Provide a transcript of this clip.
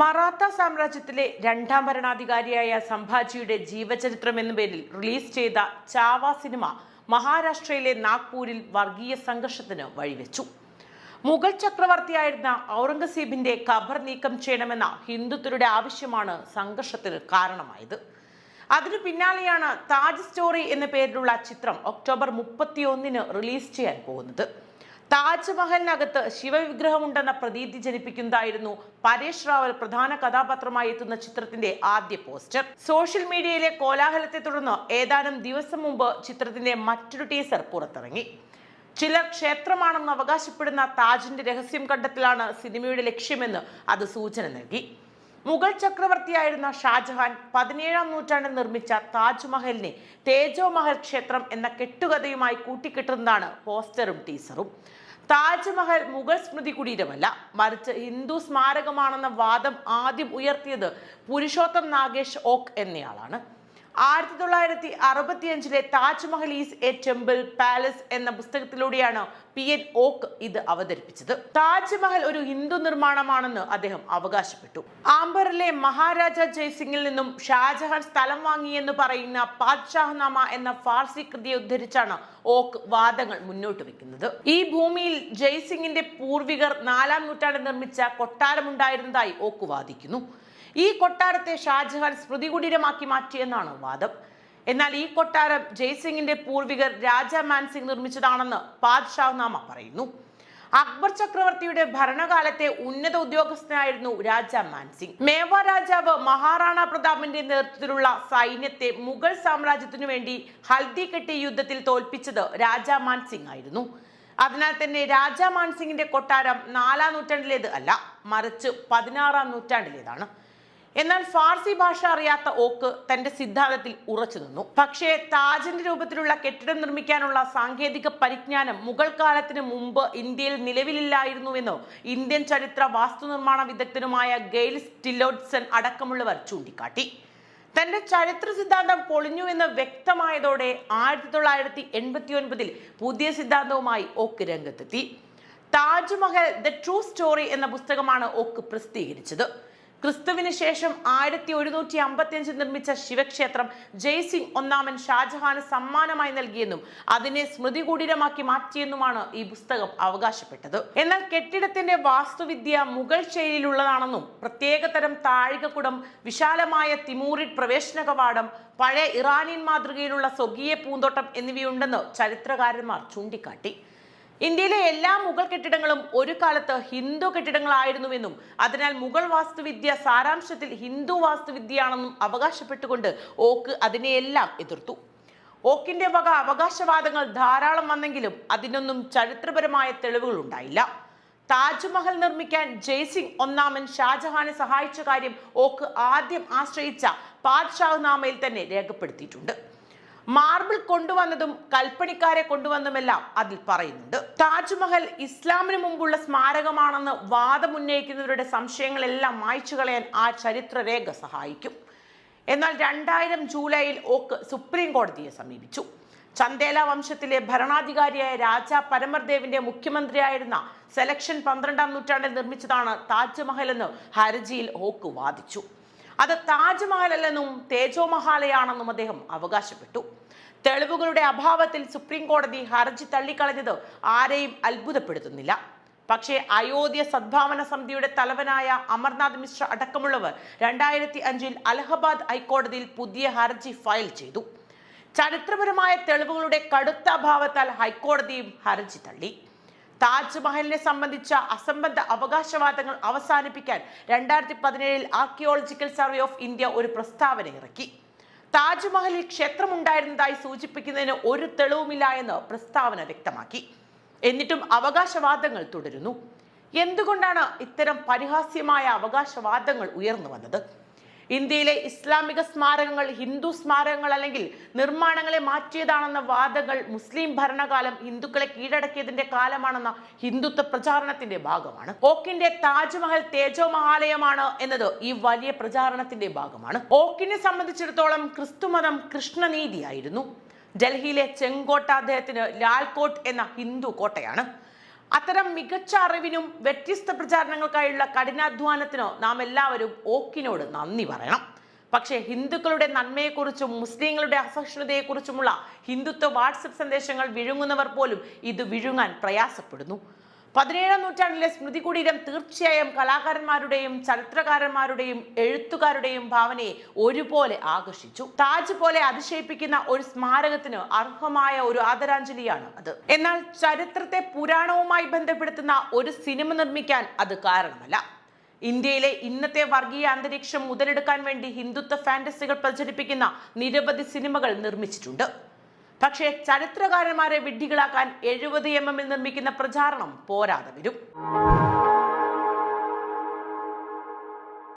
മറാത്ത സാമ്രാജ്യത്തിലെ രണ്ടാം ഭരണാധികാരിയായ സംഭാജിയുടെ ജീവചരിത്രം എന്ന പേരിൽ റിലീസ് ചെയ്ത ചാവ സിനിമ മഹാരാഷ്ട്രയിലെ നാഗ്പൂരിൽ വർഗീയ സംഘർഷത്തിന് വഴിവെച്ചു. മുഗൾ ചക്രവർത്തിയായിരുന്ന ഔറംഗസീബിന്റെ ഖബർ നീക്കം ചെയ്യണമെന്ന ഹിന്ദുത്വരുടെ ആവശ്യമാണ് സംഘർഷത്തിന് കാരണമായത്. അതിനു പിന്നാലെയാണ് താജ് സ്റ്റോറി എന്ന പേരിലുള്ള ചിത്രം ഒക്ടോബർ മുപ്പത്തിയൊന്നിന് റിലീസ് ചെയ്യാൻ പോകുന്നത്. താജ്മഹലിനകത്ത് ശിവവിഗ്രഹമുണ്ടെന്ന പ്രതീതി ജനിപ്പിക്കുന്നതായിരുന്നു പരേഷ് റാവൽ പ്രധാന കഥാപാത്രമായി എത്തുന്ന ചിത്രത്തിന്റെ ആദ്യ പോസ്റ്റർ. സോഷ്യൽ മീഡിയയിലെ കോലാഹലത്തെ തുടർന്ന് ഏതാനും ദിവസം മുമ്പ് ചിത്രത്തിന്റെ മറ്റൊരു ടീസർ പുറത്തിറങ്ങി. ചിലർ ക്ഷേത്രമാണെന്ന് അവകാശപ്പെടുന്ന താജിന്റെ രഹസ്യം കണ്ടെത്തലാണ് സിനിമയുടെ ലക്ഷ്യമെന്ന് അത് സൂചന നൽകി. മുഗൾ ചക്രവർത്തിയായിരുന്ന ഷാജഹാൻ പതിനേഴാം നൂറ്റാണ്ടിൽ നിർമ്മിച്ച താജ്മഹലിനെ തേജോ മഹൽ ക്ഷേത്രം എന്ന കെട്ടുകഥയുമായി കൂട്ടിക്കെട്ടുന്നതാണ് പോസ്റ്ററും ടീസറും. താജ്മഹൽ മുഗൾ സ്മൃതി കുടീരമല്ല. മറിച്ച് ഹിന്ദു സ്മാരകമാണെന്ന വാദം ആദ്യം ഉയർത്തിയത് പുരുഷോത്തം നാഗേഷ് ഓക്ക് എന്നയാളാണ്. ആയിരത്തി തൊള്ളായിരത്തി അറുപത്തിയഞ്ചിലെ Taj Mahal is a temple palace എന്ന പുസ്തകത്തിലൂടെയാണ് പി എൻ ഓക്ക് ഇത് അവതരിപ്പിച്ചത്. താജ്മഹൽ ഒരു ഹിന്ദു നിർമ്മാണമാണെന്ന് അദ്ദേഹം അവകാശപ്പെട്ടു. ആംബറിലെ മഹാരാജ ജയ്സിംഗിൽ നിന്നും ഷാജഹാൻ സ്ഥലം വാങ്ങിയെന്ന് പറയുന്ന പാദ്ഷാഹ്നാമ എന്ന ഫാർസി കൃതിയെ ഉദ്ധരിച്ചാണ് ഓക്ക് വാദങ്ങൾ മുന്നോട്ട് വെക്കുന്നത്. ഈ ഭൂമിയിൽ ജയ്സിംഗിന്റെ പൂർവികർ നാലാം നൂറ്റാണ്ടിൽ നിർമ്മിച്ച കൊട്ടാരമുണ്ടായിരുന്നതായി ഓക്ക് വാദിക്കുന്നു. ഈ കൊട്ടാരത്തെ ഷാജഹാൻ സ്മൃതികുടീരമാക്കി മാറ്റിയെന്നാണ് വാദം. എന്നാൽ ഈ കൊട്ടാരം ജയ്സിംഗിന്റെ പൂർവികർ രാജ മാൻസിംഗ് നിർമ്മിച്ചതാണെന്ന് പാദ്ഷാഹ്നാമ പറയുന്നു. അക്ബർ ചക്രവർത്തിയുടെ ഭരണകാലത്തെ ഉന്നത ഉദ്യോഗസ്ഥനായിരുന്നു രാജ മാൻസിംഗ്. മേവ രാജാവ് മഹാറാണ പ്രതാപിന്റെ നേതൃത്വത്തിലുള്ള സൈന്യത്തെ മുഗൾ സാമ്രാജ്യത്തിനു വേണ്ടി ഹൽദി കെട്ടി യുദ്ധത്തിൽ തോൽപ്പിച്ചത് രാജ മാൻസിംഗ് ആയിരുന്നു. അതിനാൽ തന്നെ രാജ മാൻസിംഗിന്റെ കൊട്ടാരം നാലാം നൂറ്റാണ്ടിലേത് അല്ല മറിച്ച് പതിനാറാം നൂറ്റാണ്ടിലേതാണ്. എന്നാൽ ഫാർസി ഭാഷ അറിയാത്ത ഓക്ക് തന്റെ സിദ്ധാന്തത്തിൽ ഉറച്ചു നിന്നു. പക്ഷേ താജിന്റെ രൂപത്തിലുള്ള കെട്ടിടം നിർമ്മിക്കാനുള്ള സാങ്കേതിക പരിജ്ഞാനം മുഗൾ കാലത്തിന് മുമ്പ് ഇന്ത്യയിൽ നിലവിലില്ലായിരുന്നുവെന്ന് ഇന്ത്യൻ ചരിത്ര വാസ്തുനിർമ്മാണ വിദഗ്ധനുമായ ഗെയിൽ സ്റ്റിലോഡ്സൺ അടക്കമുള്ളവർ ചൂണ്ടിക്കാട്ടി. തന്റെ ചരിത്ര സിദ്ധാന്തം പൊളിഞ്ഞു എന്ന് വ്യക്തമായതോടെ ആയിരത്തി തൊള്ളായിരത്തി എൺപത്തി ഒൻപതിൽ പുതിയ സിദ്ധാന്തവുമായി ഓക്ക് രംഗത്തെത്തി. താജ്മഹൽ ദ ട്രൂ സ്റ്റോറി എന്ന പുസ്തകമാണ് ഓക്ക് പ്രസിദ്ധീകരിച്ചത്. ക്രിസ്തുവിന് ശേഷം ആയിരത്തി ഒരുന്നൂറ്റി അമ്പത്തിയഞ്ചിൽ നിർമ്മിച്ച ശിവക്ഷേത്രം ജയ്സിംഗ് ഒന്നാമൻ ഷാജഹാന് സമ്മാനമായി നൽകിയെന്നും അതിനെ സ്മൃതി കൂടിരമാക്കി മാറ്റിയെന്നുമാണ് ഈ പുസ്തകം അവകാശപ്പെട്ടത്. എന്നാൽ കെട്ടിടത്തിന്റെ വാസ്തുവിദ്യ മുഗൾ ശൈലിയിലുള്ളതാണെന്നും പ്രത്യേകതരം താഴികക്കുടം വിശാലമായ തിമൂറിഡ് പ്രവേശന കവാടം പഴയ ഇറാനിയൻ മാതൃകയിലുള്ള സ്വകീയ പൂന്തോട്ടം എന്നിവയുണ്ടെന്ന് ചരിത്രകാരന്മാർ ചൂണ്ടിക്കാട്ടി. ഇന്ത്യയിലെ എല്ലാ മുഗൾ കെട്ടിടങ്ങളും ഒരു കാലത്ത് ഹിന്ദു കെട്ടിടങ്ങളായിരുന്നുവെന്നും അതിനാൽ മുഗൾ വാസ്തുവിദ്യ സാരാംശത്തിൽ ഹിന്ദു വാസ്തുവിദ്യയാണെന്നും അവകാശപ്പെട്ടുകൊണ്ട് ഓക്ക് അതിനെയെല്ലാം എതിർത്തു. ഓക്കിന്റെ വക അവകാശവാദങ്ങൾ ധാരാളം വന്നെങ്കിലും അതിനൊന്നും ചരിത്രപരമായ തെളിവുകൾ ഉണ്ടായില്ല. താജ്മഹൽ നിർമ്മിക്കാൻ ജയ്സിംഗ് ഒന്നാമൻ ഷാജഹാനെ സഹായിച്ച കാര്യം ഓക്ക് ആദ്യം ആശ്രയിച്ച പാദ്ഷാഹ്നാമയിൽ തന്നെ രേഖപ്പെടുത്തിയിട്ടുണ്ട്. മാർബിൾ കൊണ്ടുവന്നതും കൽപ്പണിക്കാരെ കൊണ്ടുവന്നതുമെല്ലാം അതിൽ പറയുന്നുണ്ട്. താജ്മഹൽ ഇസ്ലാമിന് മുമ്പുള്ള സ്മാരകമാണെന്ന് വാദമുന്നയിക്കുന്നവരുടെ സംശയങ്ങളെല്ലാം മായ്ച്ചു കളയാൻ ആ ചരിത്രരേഖ സഹായിക്കും. എന്നാൽ രണ്ടായിരം ജൂലൈയിൽ ഓക്ക് സുപ്രീം കോടതിയെ സമീപിച്ചു. ചന്ദേല വംശത്തിലെ ഭരണാധികാരിയായ രാജ പരമർദേവിന്റെ മുഖ്യമന്ത്രിയായിരുന്ന സെലക്ഷൻ പന്ത്രണ്ടാം നൂറ്റാണ്ടിൽ നിർമ്മിച്ചതാണ് താജ്മഹൽ എന്ന് ഹർജിയിൽ ഓക്ക് വാദിച്ചു. അത് താജ്മഹൽ അല്ലെന്നും തേജോ മഹാലയാണെന്നും അദ്ദേഹം അവകാശപ്പെട്ടു. തെളിവുകളുടെ അഭാവത്തിൽ സുപ്രീം കോടതി ഹർജി തള്ളിക്കളഞ്ഞത് ആരെയും അത്ഭുതപ്പെടുത്തുന്നില്ല. പക്ഷേ അയോധ്യ സദ്ഭാവന സമിതിയുടെ തലവനായ അമർനാഥ് മിശ്ര അടക്കമുള്ളവർ രണ്ടായിരത്തി അഞ്ചിൽ അലഹബാദ് ഹൈക്കോടതിയിൽ പുതിയ ഹർജി ഫയൽ ചെയ്തു. ചരിത്രപരമായ തെളിവുകളുടെ കടുത്ത അഭാവത്താൽ ഹൈക്കോടതിയും ഹർജി തള്ളി. താജ്മഹലിനെ സംബന്ധിച്ച അസംബന്ധ അവകാശവാദങ്ങൾ അവസാനിപ്പിക്കാൻ രണ്ടായിരത്തി പതിനേഴിൽ ആർക്കിയോളജിക്കൽ സർവേ ഓഫ് ഇന്ത്യ ഒരു പ്രസ്താവന ഇറക്കി. താജ്മഹലിൽ ക്ഷേത്രമുണ്ടായിരുന്നതായി സൂചിപ്പിക്കുന്നതിന് ഒരു തെളിവുമില്ല എന്ന് പ്രസ്താവന വ്യക്തമാക്കി. എന്നിട്ടും അവകാശവാദങ്ങൾ തുടരുന്നു. എന്തുകൊണ്ടാണ് ഇത്തരം പരിഹാസ്യമായ അവകാശവാദങ്ങൾ ഉയർന്നു വന്നത്? ഇന്ത്യയിലെ ഇസ്ലാമിക സ്മാരകങ്ങൾ ഹിന്ദു സ്മാരകങ്ങൾ അല്ലെങ്കിൽ നിർമ്മാണങ്ങളെ മാറ്റിയതാണെന്ന വാദങ്ങൾ മുസ്ലിം ഭരണകാലം ഹിന്ദുക്കളെ കീഴടക്കിയതിന്റെ കാലമാണെന്ന ഹിന്ദുത്വ പ്രചാരണത്തിന്റെ ഭാഗമാണ്. ഓക്കിന്റെ താജ്മഹൽ തേജോ മഹാലയമാണ് എന്നത് ഈ വലിയ പ്രചാരണത്തിന്റെ ഭാഗമാണ്. ഓക്കിനെ സംബന്ധിച്ചിടത്തോളം ക്രിസ്തുമതം കൃഷ്ണനീതിയായിരുന്നു. ഡൽഹിയിലെ ചെങ്കോട്ട അദ്ദേഹത്തിന് ലാൽകോട്ട് എന്ന ഹിന്ദു കോട്ടയാണ്. അത്തരം മികച്ച അറിവിനും വ്യത്യസ്ത പ്രചാരണങ്ങൾക്കായുള്ള കഠിനാധ്വാനത്തിനോ നാം എല്ലാവരും ഓക്കിനോട് നന്ദി പറയണം. പക്ഷേ ഹിന്ദുക്കളുടെ നന്മയെക്കുറിച്ചും മുസ്ലിങ്ങളുടെ അസഹിഷ്ണുതയെക്കുറിച്ചുമുള്ള ഹിന്ദുത്വ വാട്സപ്പ് സന്ദേശങ്ങൾ വിഴുങ്ങുന്നവർ പോലും ഇത് വിഴുങ്ങാൻ പ്രയാസപ്പെടുന്നു. പതിനേഴാം നൂറ്റാണ്ടിലെ സ്മൃതി കുടീരം തീർച്ചയായും കലാകാരന്മാരുടെയും ചരിത്രകാരന്മാരുടെയും എഴുത്തുകാരുടെയും ഭാവനയെ ഒരുപോലെ ആകർഷിച്ചു. താജ് പോലെ അതിശയിപ്പിക്കുന്ന ഒരു സ്മാരകത്തിന് അർഹമായ ഒരു ആദരാഞ്ജലിയാണ് അത്. എന്നാൽ ചരിത്രത്തെ പുരാണവുമായി ബന്ധപ്പെടുത്തുന്ന ഒരു സിനിമ നിർമ്മിക്കാൻ അത് കാരണമല്ല. ഇന്ത്യയിലെ ഇന്നത്തെ വർഗീയ അന്തരീക്ഷം മുതലെടുക്കാൻ വേണ്ടി ഹിന്ദുത്വ ഫാന്റസികൾ പ്രചരിപ്പിക്കുന്ന നിരവധി സിനിമകൾ നിർമ്മിച്ചിട്ടുണ്ട്. പക്ഷേ ചരിത്രകാരന്മാരെ വിഡ്ഢികളാക്കാൻ എഴുപത് എം എമ്മിൽ നിർമ്മിക്കുന്ന പ്രചാരണം പോരാതെ വരും.